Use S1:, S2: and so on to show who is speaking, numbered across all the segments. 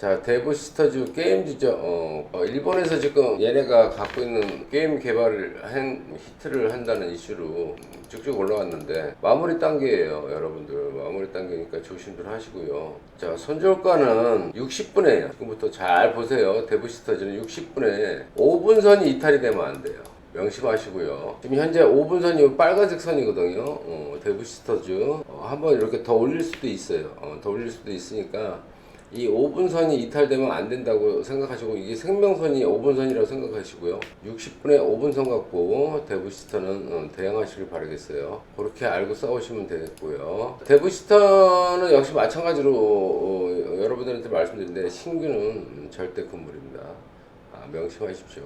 S1: 자, 데브시스터즈 게임즈죠. 어, 어, 일본에서 지금 얘네가 갖고 있는 게임 개발을 한 히트를 한다는 이슈로 쭉쭉 올라왔는데 마무리 단계예요, 여러분들. 마무리 단계니까 조심들 하시고요. 자, 손절가는 60분에 지금부터 잘 보세요. 데브시스터즈는 60분에 5분선이 이탈이 되면 안 돼요. 명심하시고요. 지금 현재 5분선이 빨간색 선이거든요. 어, 데브시스터즈. 어, 한번 이렇게 더 올릴 수도 있어요. 어, 더 올릴 수도 있으니까 이 5분선이 이탈되면 안 된다고 생각하시고 이게 생명선이 5분선이라고 생각하시고요. 60분에 5분선 갖고 데브시스터는 어, 대응하시길 바라겠어요. 그렇게 알고 싸우시면 되겠고요. 데브시스터는 역시 마찬가지로 어, 여러분들한테 말씀드린데 신규는 절대 금물입니다. 아, 명심하십시오.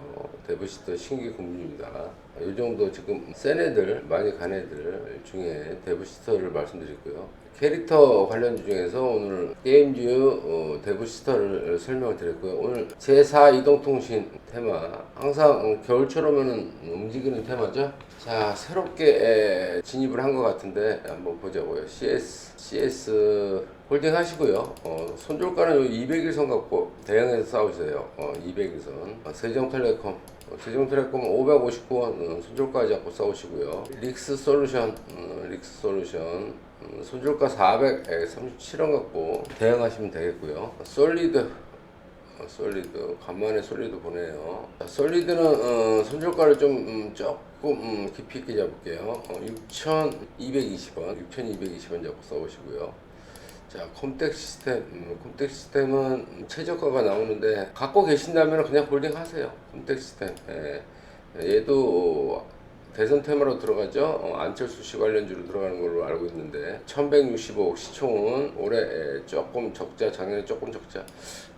S1: 데브시터 신규 금융입니다. 이 정도 지금 센 애들, 많이 간 애들 중에 데브시터를 말씀드렸고요. 캐릭터 관련주 중에서 오늘 게임주 어, 데브시터를 설명을 드렸고요. 오늘 제4 이동통신 테마 항상 어, 겨울철 오면은 움직이는 테마죠. 자 새롭게 에, 진입을 한 것 같은데 한번 보자고요. CS CS 홀딩 하시고요. 어, 손절가는 요 200일선 갖고 대응해서 싸우세요. 어, 200일선. 어, 세종텔레콤. 어, 세종텔레콤 559원 어, 손절가 잡고 싸우시고요. 릭스 솔루션, 어, 릭스 솔루션. 음, 손절가 437원 갖고 대응하시면 되겠고요. 솔리드 어, 솔리드 간만에 솔리드 보네요. 자, 솔리드는 어, 손절가를 좀 음, 조금 음, 깊이 있게 잡을게요. 어, 6,220원, 6,220원 잡고 써보시고요. 자, 컴텍 시스템, 음, 컴텍 시스템은 최저가가 나오는데 갖고 계신다면 그냥 홀딩 하세요. 컴텍 시스템. 예. 얘도 대선 테마로 들어가죠. 어, 안철수 씨 관련주로 들어가는 걸로 알고 있는데 1165억 시총은 올해 에, 조금 적자, 작년에 조금 적자.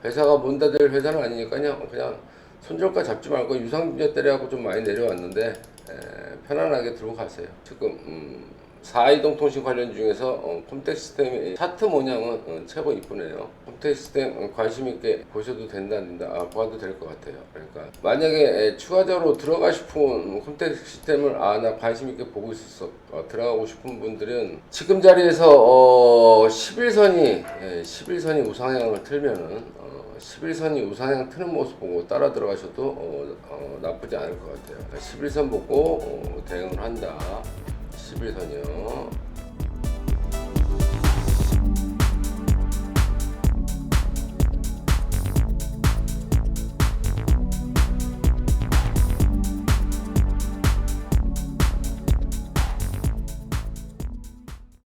S1: 회사가 문 닫을 회사는 아니니까요. 그냥 손절가 잡지 말고 유상증자 때려갖고 좀 많이 내려왔는데 에, 편안하게 들고 가세요. 지금 음, 4이동 통신 관련 중에서 어, 컴텍 시스템의 차트 모양은 어, 최고 이쁘네요. 컴텍 시스템 어, 관심 있게 보셔도 된다 안 된다 아, 봐도 될 것 같아요. 그러니까 만약에 에, 추가적으로 들어가 싶은 컴텍 시스템을 아 나 관심 있게 보고 있었어 어, 들어가고 싶은 분들은 지금 자리에서 어, 11선이 예, 11선이 우상향을 틀면은 어, 11선이 우상향 트는 모습 보고 따라 들어가셔도 어, 어, 나쁘지 않을 것 같아요. 11선 보고 어, 대응을 한다. 11선이요.